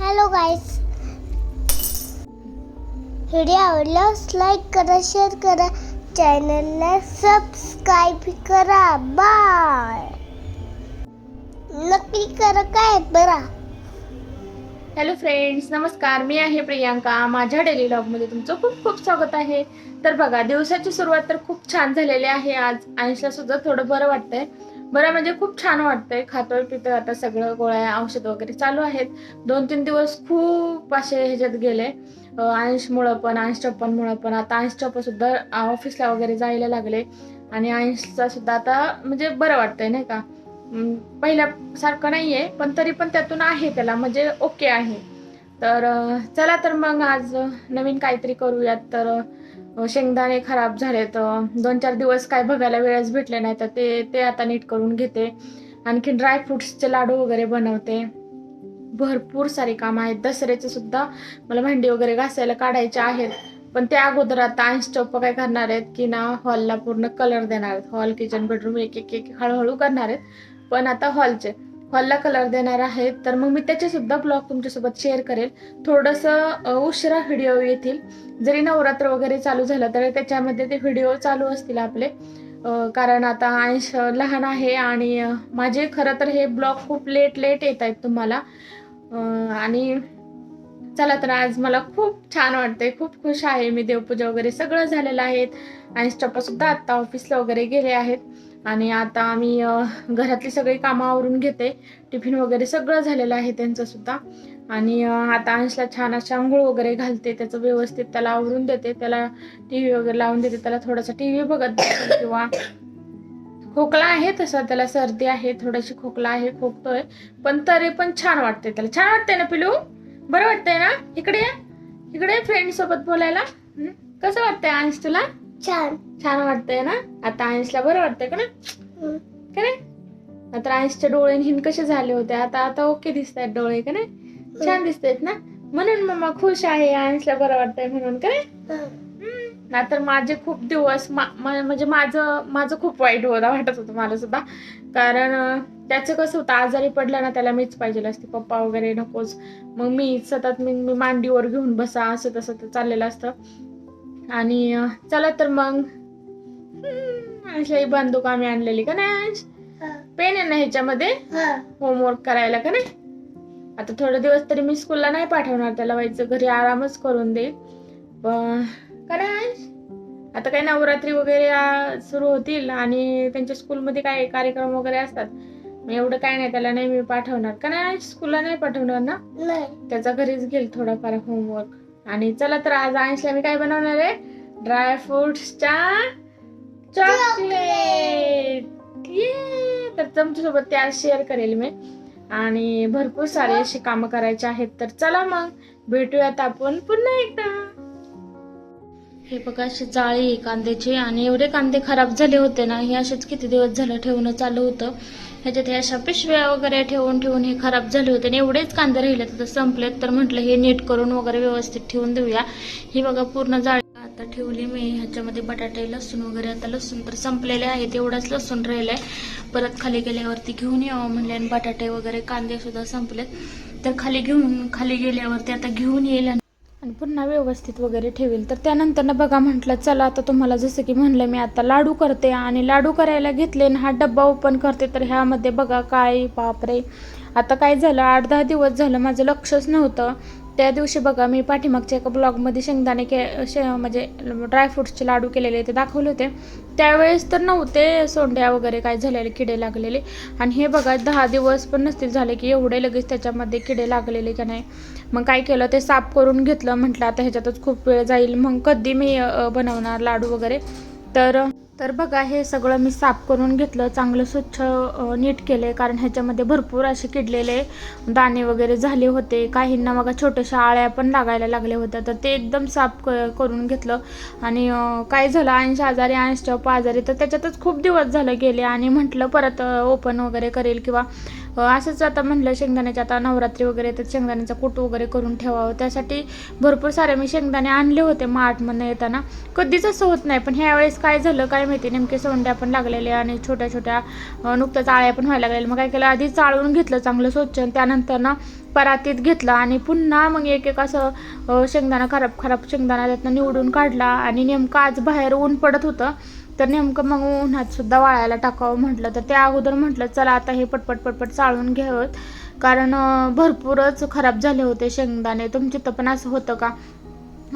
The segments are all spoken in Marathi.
हॅलो गाईस व्हिडिओ आवडल्यास लाईक करा शेअर करा. चॅनलला सबस्क्राईब करा. बाय नक्की करा काय? बरा. हॅलो फ्रेंड्स नमस्कार. मी आहे प्रियांका. माझ्या डेली मध्ये तुमचं खूप खूप स्वागत आहे. तर बघा दिवसाची सुरुवात तर खूप छान झालेली आहे आज. आयुष्याला सुद्धा थोडं बरं वाटतंय. बरं म्हणजे खूप छान वाटतंय. खातोय पितोय आता सगळं गोळ्या औषध वगैरे चालू आहेत. दोन तीन दिवस खूप असे ह्याच्यात गेले. अंशमुळं पण अंश चप्पनमुळं पण. आता अंश चप्पन सुद्धा ऑफिसला वगैरे जायला लागले. आणि अंशचा सुद्धा आता म्हणजे बरं वाटतंय नाही का? पहिल्यासारखं नाही आहे पण तरी पण त्यातून आहे त्याला म्हणजे ओके आहे. तर चला तर मग आज नवीन काहीतरी करूयात. तर शेंगदाणे खराब झालेत. दोन चार दिवस काय बघायला वेळच भेटले नाही तर ते ते आता नीट करून घेते. आणखी ड्रायफ्रुट्सचे लाडू वगैरे बनवते. भरपूर सारी कामं आहेत. दसऱ्याचे सुद्धा मला भांडी वगैरे घासायला काढायचे आहेत. पण त्या अगोदर आता आईस्टॉप काय करणार आहेत की ना हॉलला पूर्ण कलर देणार आहेत. हॉल किचन बेडरूम एक एक एक हळूहळू करणार आहेत. पण आता हॉलचे हल्ला कलर देणार आहेत. तर मग मी त्याचे सुद्धा ब्लॉग तुमच्यासोबत शेअर करेल. थोडंसं उशिरा व्हिडिओ येतील. जरी नवरात्र वगैरे चालू झालं तरी त्याच्यामध्ये ते व्हिडिओ चालू असतील आपले. कारण आता अंश लहान आहे आणि माझे खरं तर हे ब्लॉग खूप लेट लेट येत आहेत तुम्हाला. आणि चला तर आज मला खूप छान वाटतंय. खूप खुश आहे मी देवपूजा वगैरे सगळं झालेलं आहे. आणि सुद्धा आता ऑफिसला वगैरे गेले आहेत. आणि आता आम्ही घरातली सगळी कामं आवरून घेते. टिफिन वगैरे सगळं झालेलं आहे त्यांचं सुद्धा आणि आता अंशला छान अशी आंघोळ वगैरे घालते. त्याचं व्यवस्थित त्याला आवरून देते. त्याला टी व्ही वगैरे लावून देते. त्याला थोडासा टी व्ही बघत किंवा खोकला आहे तसा. त्याला सर्दी आहे. थोडीशी खोकला आहे. खोकतोय. पण तरी पण छान वाटते त्याला. छान वाटतंय ना पिलू? बरं वाटतंय ना? इकडे इकडे फ्रेंड सोबत बोलायला. कसं वाटतंय अंश तुला? छान. छान वाटतंय ना? आता अंशला बरं वाटतंय का ना. का नाही? आता अंशचे डोळे हिन कसे झाले होते? आता आता ओके दिसत आहेत डोळे का नाही? छान दिसतायत ना? म्हणून मम्मा खुश आहे अंशला बरं वाटतंय म्हणून का नाही? हं. नाहीतर माझे खूप दिवस म्हणजे माझं माझं खूप वाईट होता वाटत होतं मला सुद्धा. कारण त्याचं कसं होतं आजारी पडलं ना त्याला मीच पाहिजे असते. पप्पा वगैरे नकोच. मग मी सतत मी मांडीवर घेऊन बसा असं तसं चाललेलं असतं. आणि चला तर मग. अशी बंदूक आम्ही आणलेली का नाही. पेन आहे ना ह्याच्यामध्ये. होमवर्क करायला का नाही? आता थोडे दिवस तरी मी स्कूलला नाही पाठवणार त्याला व्हायचं घरी आरामच करून देईल. पण का नाही? आता काही नवरात्री वगैरे सुरू होतील आणि त्यांच्या स्कूलमध्ये काय कार्यक्रम वगैरे असतात. मग एवढं काय नाही त्याला नाही मी पाठवणार. का नाही? स्कूलला नाही पाठवणार ना? त्याचा घरीच घेईल थोडाफार होमवर्क आणि चला तर आज अंशला मी काय बनवणार आहे? ड्रायफ्रुट्सच्या चॉकलेट ये तर तुमच्यासोबत ते आज शेअर करेल मी. आणि भरपूर सारे अशी कामं करायचे आहेत. तर चला मग भेटूयात आपण पुन्हा एकदा. हे बघा असे जाळी कांद्याचे आणि एवढे कांदे खराब झाले होते ना हे असेच किती दिवस झालं ठेवणं चालू होतं. ह्याच्यात हे अशा पिशव्या वगैरे ठेवून ठेवून हे खराब झाले होते आणि एवढेच कांदे राहिले तर संपलेत तर म्हटलं हे नीट करून वगैरे व्यवस्थित ठेवून देऊया. ही बघा पूर्ण जाळी आता ठेवली मी. ह्याच्यामध्ये बटाटे लसूण वगैरे आता लसूण तर संपलेले आहेत. एवढाच लसूण राहिलाय. परत खाली गेल्यावरती घेऊन यावं म्हणले आणि बटाटे वगैरे कांदे सुद्धा संपलेत. तर खाली घेऊन खाली गेल्यावरती आता घेऊन येईल आणि पुन्हा व्यवस्थित वगैरे ठेवेल. तर त्यानंतर ना बघा म्हटलं चला आता तुम्हाला जसं की म्हणलं मी आता लाडू करते आणि लाडू करायला घेतले ना हा डब्बा ओपन करते तर ह्यामध्ये बघा काय बापरे. आता काय झालं आठ दहा दिवस झालं माझं लक्षच नव्हतं. त्या दिवशी बघा मी पाठीमागच्या एका ब्लॉगमध्ये शेंगदाणे के शे म्हणजे ड्रायफ्रुट्सचे लाडू केलेले ते दाखवले होते. त्यावेळेस तर नव्हते सोंड्या वगैरे काय झालेले किडे लागलेले. आणि हे बघा दहा दिवस पण नसतील झाले की एवढे लगेच त्याच्यामध्ये किडे लागलेले का नाही. मग काय केलं ते साफ करून घेतलं. म्हटलं आता ह्याच्यातच खूप वेळ जाईल. मग कधी मी बनवणार लाडू वगैरे? तर तर बघा हे सगळं मी साफ करून घेतलं चांगलं स्वच्छ नीट केलं कारण ह्याच्यामध्ये भरपूर असे किडलेले दाणे वगैरे झाले होते. काहींना मग छोट्याशा आळ्या पण लागायला लागल्या होत्या तर ते एकदम साफ क करून घेतलं. आणि काय झालं ऐंशी आजारी ऐंशी आजारी तर त्याच्यातच खूप दिवस झालं गेले. आणि म्हटलं परत ओपन वगैरे करेल किंवा असंच आता म्हणलं शेंगदाण्याचे आता नवरात्री वगैरे तर शेंगदाण्याचा कूट वगैरे करून ठेवावं. त्यासाठी भरपूर सारे मी शेंगदाणे आणले होते मार्टमधनं येताना. कधीच असं होत नाही पण ह्या वेळेस काय झालं काय माहिती नेमके सोंड्या पण लागलेले आणि छोट्या छोट्या नुकत्याच आळ्या पण व्हायला लागलेल्या. मग काय केलं आधी चाळून घेतलं चांगलं स्वच्छ आणि त्यानंतर ना परातीत घेतलं आणि पुन्हा मग एक एक असं शेंगदाणा खराब खराब शेंगदाणा त्यातनं निवडून काढला आणि नेमकं आज बाहेर ऊन पडत होतं. तर नेमकं मग उन्हात सुद्धा वाळायला टाकावं म्हटलं. तर त्या अगोदर म्हटलं चला आता हे पटपट पटपट चाळून घ्यावं कारण भरपूरच खराब झाले होते शेंगदाणे. तुमच्या तर पण असं होतं का?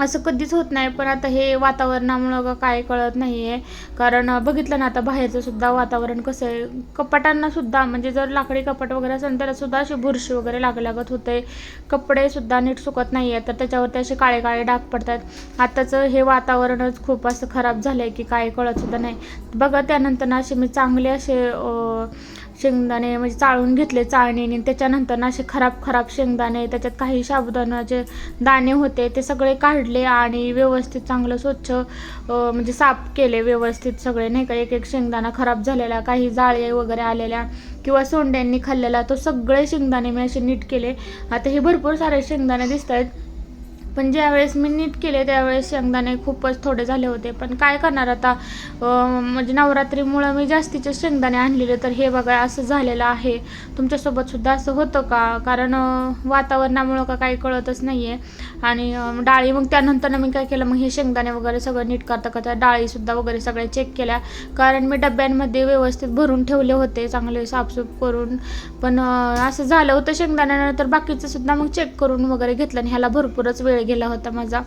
असं कधीच होत नाही पण आता हे वातावरणामुळं काय कळत नाही आहे कारण बघितलं ना आता बाहेरचं सुद्धा वातावरण कसं आहे. कपाटांना सुद्धा म्हणजे जर लाकडी कपाट वगैरे असेल तर सुद्धा अशी बुरशी वगैरे लाग लागत होते. कपडे सुद्धा नीट सुकत नाही आहे तर त्याच्यावरती असे काळे काळे डाग पडतात. आताचं हे वातावरणच खूप असं खराब झालं आहे की काय कळत सुद्धा नाही. बघा त्यानंतर ना असे मी चांगले असे शेंगदाणे म्हणजे चाळून घेतले चाळणीने. त्याच्यानंतर असे खराब खराब शेंगदाणे त्याच्यात काही साबुदाणाचे दाणे होते ते सगळे काढले आणि व्यवस्थित चांगलं स्वच्छ म्हणजे साफ केले व्यवस्थित सगळे. नाही का एक एक शेंगदाणा खराब झालेला काही जाळे वगैरे आलेल्या किंवा सोंड्यांनी खाल्लेला तो सगळे शेंगदाणे मी असे नीट केले. आता हे भरपूर सारे शेंगदाणे दिसत आहेत पण ज्यावेळेस मी नीट केले त्यावेळेस शेंगदाणे खूपच थोडे झाले होते. पण काय करणार आता? म्हणजे नवरात्रीमुळं मी जास्तीचे शेंगदाणे आणलेले तर हे बघा असं झालेलं आहे. तुमच्यासोबत सुद्धा असं होतं का? कारण वातावरणामुळं का काही कळतच नाही आहे आणि डाळी मग त्यानंतर मी काय केलं? मग हे शेंगदाणे वगैरे सगळं नीट करता करता डाळीसुद्धा वगैरे सगळ्या चेक केल्या. कारण मी डब्यांमध्ये व्यवस्थित भरून ठेवले होते चांगले साफसूफ करून. पण असं झालं होतं शेंगदाण्यानंतर बाकीचं सुद्धा मग चेक करून वगैरे घेतलं आणि ह्याला भरपूरच वेळ गेला होता माझा.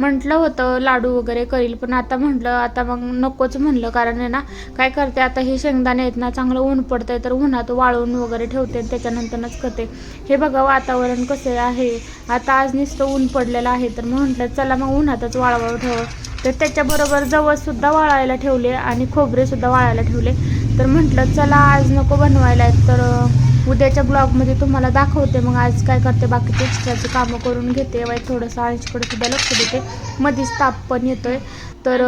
म्हटलं होतं लाडू वगैरे करील पण आता म्हटलं आता मग नकोच म्हणलं कारण आहे ना काय करते आता हे शेंगदाणे आहेत ना चांगलं ऊन पडतंय तर उन्हात वाळवून वगैरे ठेवते आणि त्याच्यानंतरच करते. हे बघा वातावरण कसं आहे. आता आज नुसतं ऊन पडलेलं आहे तर मग म्हटलं चला मग उन्हातच वाळवावं ठेव. तर त्याच्याबरोबर जवळसुद्धा वाळायला ठेवले आणि खोबरेसुद्धा वाळायला ठेवले. तर म्हटलं चला आज नको बनवायला आहेत तर उद्याच्या ब्लॉगमध्ये तुम्हाला दाखवते. मग आज काय करते बाकीचे एक्स्ट्राचे कामं करून घेते. वाईट थोडंसं आळशीकडे सुद्धा लक्ष देते. मध्येच ताप पण येतोय. तर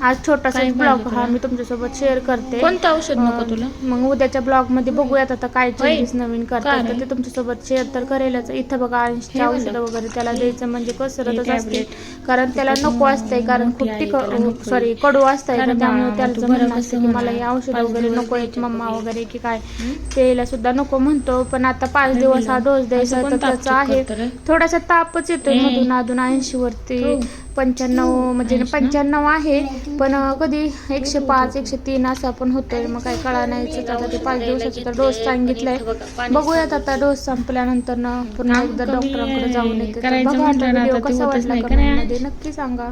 आज छोटासा काय ब्लॉग पाहिजे हा तुला? मी तुमच्यासोबत शेअर करते कोणतं औषध नको अं, तुला मग उद्याच्या ब्लॉगमध्ये बघूयात आता काय होय. चेंजेस नवीन करतात काय तर? ते तुमच्यासोबत शेअर तर करेलच इथं बघा ऐंशी हे औषधं. वगैरे त्याला द्यायचं म्हणजे कसरतच हे असते. कारण त्याला नको असतंय कारण खूप मोठी त्याला तिखट. सॉरी कडू असतंय कारण त्यामुळे बाळा, त्याचं तू बरं म्हणणं असतं कसं की मला हे होणार? औषध पाच वगैरे दिवस नको आहेत द्यायचे मम्मा. वगैरे की काय हं? त्याला सुद्धा नको म्हणतो पण आता पाच नाही दिवस हा दिलं. डोस द्यायचा असं तर त्याचा आहे करतं रे. थोडासा तापच येतोय ए. मधून अधून ऐंशी वरती हो. पंच्याण्णव म्हणजे? पंच्याण्णव आहे पण कधी एकशे पाच एकशे तीन असं पण होतोय. मग काय कळा नाही आता ते पाच दिवसाचा तर डोस सांगितलाय बघूयात आता डोस संपल्यानंतर ना पुन्हा एकदा डॉक्टरांकडे जाऊन येते. बघा व्हिडिओ कसा वाटला नक्की सांगा.